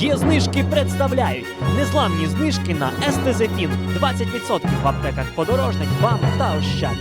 Є знижки представляють незламні знижки на естезефін 20% в аптеках подорожник, вам та ощад.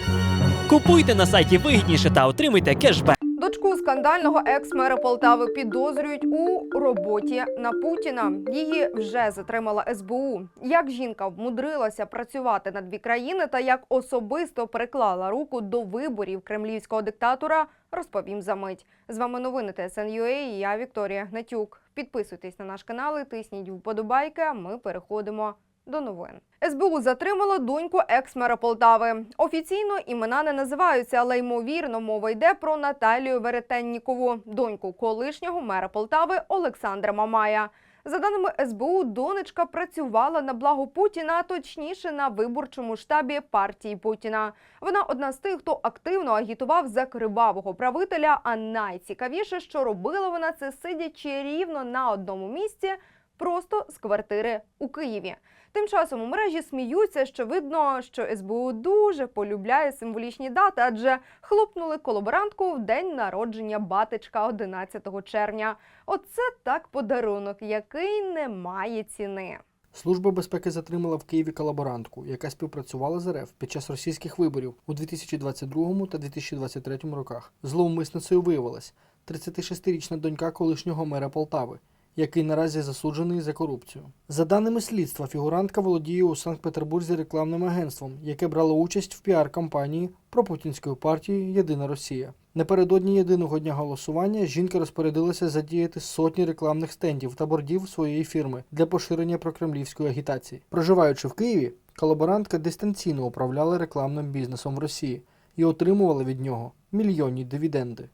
Купуйте на сайті вигідніше та отримуйте кешбек. Дочку скандального екс-мера Полтави підозрюють у роботі на Путіна. Її вже затримала СБУ. Як жінка вмудрилася працювати на дві країни та як особисто приклала руку до виборів кремлівського диктатора, розповім за мить. З вами новини ТСН.UA і я Вікторія Гнатюк. Підписуйтесь на наш канал і тисніть вподобайки. а Ми переходимо до новин. СБУ затримала доньку екс-мера Полтави. Офіційно імена не називаються, але ймовірно мова йде про Наталію Веретеннікову, доньку колишнього мера Полтави Олександра Мамая. За даними СБУ, донечка працювала на благо Путіна, точніше на виборчому штабі партії Путіна. Вона одна з тих, хто активно агітував за кривавого правителя. А найцікавіше, що робила вона це сидячи рівно на одному місці, просто з квартири у Києві. Тим часом у мережі сміються, що видно, що СБУ дуже полюбляє символічні дати, адже хлопнули колаборантку в день народження батечка 11 червня. Оце так подарунок, який не має ціни. Служба безпеки затримала в Києві колаборантку, яка співпрацювала з РФ під час російських виборів у 2022 та 2023 роках. Зловмисницею виявилась 36-річна донька колишнього мера Полтави, який наразі засуджений за корупцію. За даними слідства, фігурантка володіє у Санкт-Петербурзі рекламним агентством, яке брало участь в піар-кампанії пропутінської партії Єдина Росія. Напередодні єдиного дня голосування жінка розпорядилася задіяти сотні рекламних стендів та бордів своєї фірми для поширення прокремлівської агітації. Проживаючи в Києві, колаборантка дистанційно управляла рекламним бізнесом в Росії і отримувала від нього мільйонні дивіденди.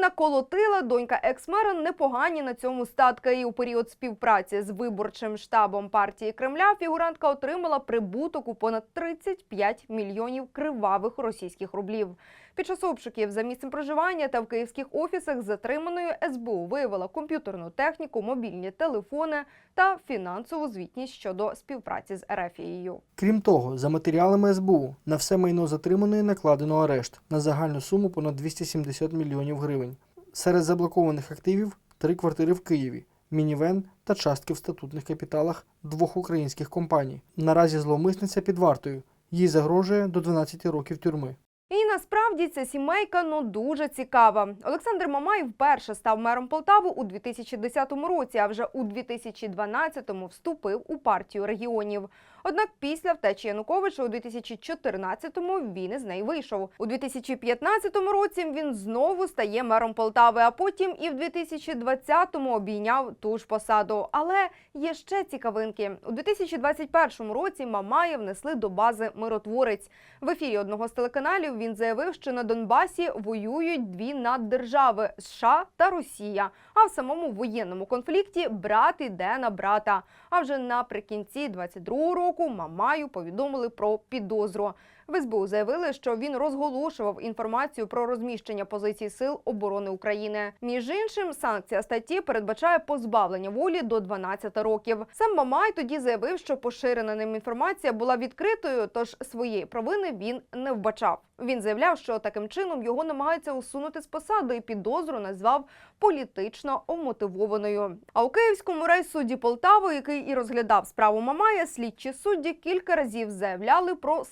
Наколотила донька екс-мера непогані на цьому статки. І у період співпраці з виборчим штабом партії Кремля фігурантка отримала прибуток у понад 35 мільйонів кривавих російських рублів. Під час обшуків за місцем проживання та в київських офісах затриманої СБУ виявила комп'ютерну техніку, мобільні телефони та фінансову звітність щодо співпраці з Ерефією. Крім того, за матеріалами СБУ на все майно затриманої накладено арешт на загальну суму понад 270 мільйонів гривень. Серед заблокованих активів три квартири в Києві, мінівен та частки в статутних капіталах двох українських компаній. Наразі зловмисниця під вартою. Їй загрожує до 12 років тюрми. І насправді ця сімейка ну дуже цікава. Олександр Мамай вперше став мером Полтави у 2010 році, а вже у 2012-му вступив у партію регіонів. Однак після втечі Януковича у 2014-му він із неї вийшов. У 2015 році він знову стає мером Полтави, а потім і в 2020-му обійняв ту ж посаду. Але є ще цікавинки. У 2021 році Мамая внесли до бази миротворець. В ефірі одного з телеканалів він заявив, що на Донбасі воюють дві наддержави США та Росія. А в самому воєнному конфлікті брат іде на брата. А вже наприкінці 22-го року Мамаю повідомили про підозру. В СБУ заявили, що він розголошував інформацію про розміщення позицій сил оборони України. Між іншим, санкція статті передбачає позбавлення волі до 12 років. Сам Мамай тоді заявив, що поширена ним інформація була відкритою, тож своєї провини він не вбачав. Він заявляв, що таким чином його намагаються усунути з посади і підозру назвав політично омотивованою. А у Київському райсуді Полтави, який і розглядав справу Мамая, слідчі судді кілька разів заявляли про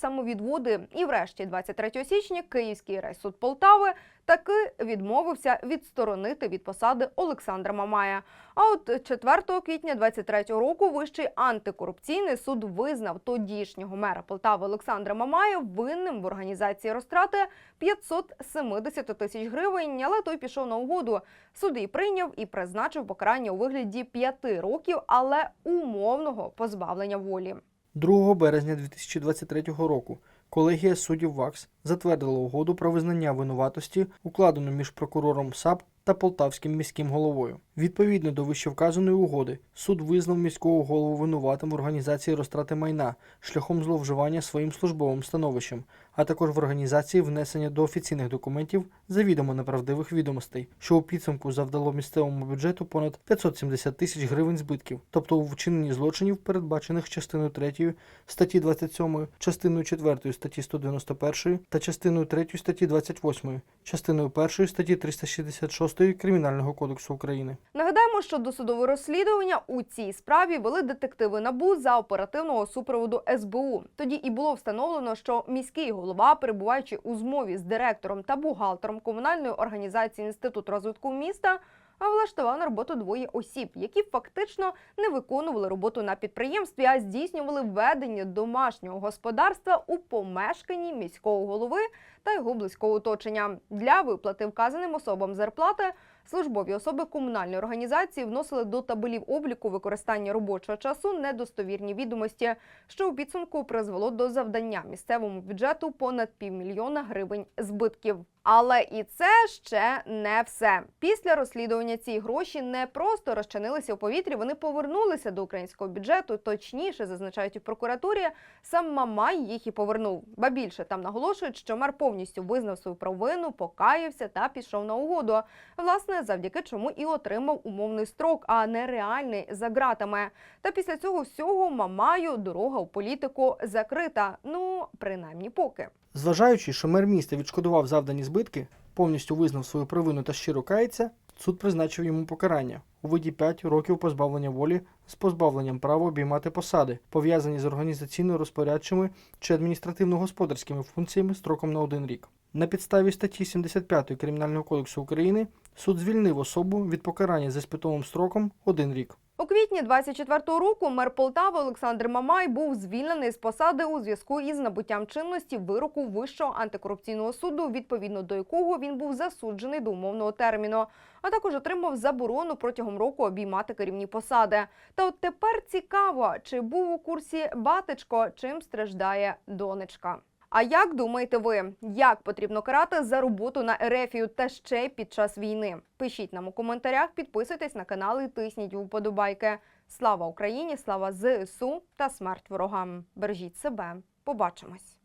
самовідводи. І врешті, 23 січня, Київський райсуд Полтави таки відмовився відсторонити від посади Олександра Мамая. А от 4 квітня 23 року Вищий антикорупційний суд визнав тодішнього мера Полтави Олександра Мамая винним в організації розтрати 570 тисяч гривень, але той пішов на угоду. Суд її прийняв і призначив покарання у вигляді 5 років, але умовного позбавлення волі. 2 березня 2023 року колегія суддів ВАКС затвердила угоду про визнання винуватості, укладену між прокурором САП та полтавським міським головою. Відповідно до вищевказаної угоди, суд визнав міського голову винуватим в організації розтрати майна шляхом зловживання своїм службовим становищем, а також в організації внесення до офіційних документів завідомо неправдивих відомостей, що у підсумку завдало місцевому бюджету понад 570 тисяч гривень збитків, тобто у вчиненні злочинів, передбачених частиною 3 статті 27, частиною 4 статті 191 та частиною 3 статті 28, частиною 1 статті 366 Кримінального кодексу України. Нагадаємо, що досудове розслідування у цій справі вели детективи НАБУ за оперативного супроводу СБУ. Тоді і було встановлено, що міський голова, перебуваючи у змові з директором та бухгалтером комунальної організації Інститут розвитку міста, влаштував на роботу двоє осіб, які фактично не виконували роботу на підприємстві, а здійснювали ведення домашнього господарства у помешканні міського голови та його близького оточення. Для виплати вказаним особам зарплати службові особи комунальної організації вносили до табелів обліку використання робочого часу недостовірні відомості, що у підсумку призвело до завдання місцевому бюджету понад півмільйона гривень збитків. Але і це ще не все. Після розслідування ці гроші не просто розчинилися у повітрі, вони повернулися до українського бюджету. Точніше, зазначають у прокуратурі, сам Мамай їх і повернув. Ба більше там наголошують, що мер повністю визнав свою провину, покаявся та пішов на угоду. Власне, завдяки чому і отримав умовний строк, а не реальний за ґратами. Та після цього всього Мамаю дорога у політику закрита. Ну принаймні поки. Зважаючи, що мер міста відшкодував завдані збитки, повністю визнав свою провину та щиро кається, суд призначив йому покарання у виді 5 років позбавлення волі з позбавленням права обіймати посади, пов'язані з організаційно-розпорядчими чи адміністративно-господарськими функціями строком на один рік. На підставі статті 75 Кримінального кодексу України суд звільнив особу від покарання з іспитовим строком один рік. У квітні 24-го року мер Полтави Олександр Мамай був звільнений з посади у зв'язку із набуттям чинності вироку Вищого антикорупційного суду, відповідно до якого він був засуджений до умовного терміну, а також отримав заборону протягом року обіймати керівні посади. Та от тепер цікаво, чи був у курсі батечко, чим страждає донечка. А як думаєте ви, як потрібно карати за роботу на Ерефію та ще під час війни? Пишіть нам у коментарях, підписуйтесь на канал і тисніть вподобайки. Слава Україні, слава ЗСУ та смерть ворогам. Бережіть себе. Побачимось.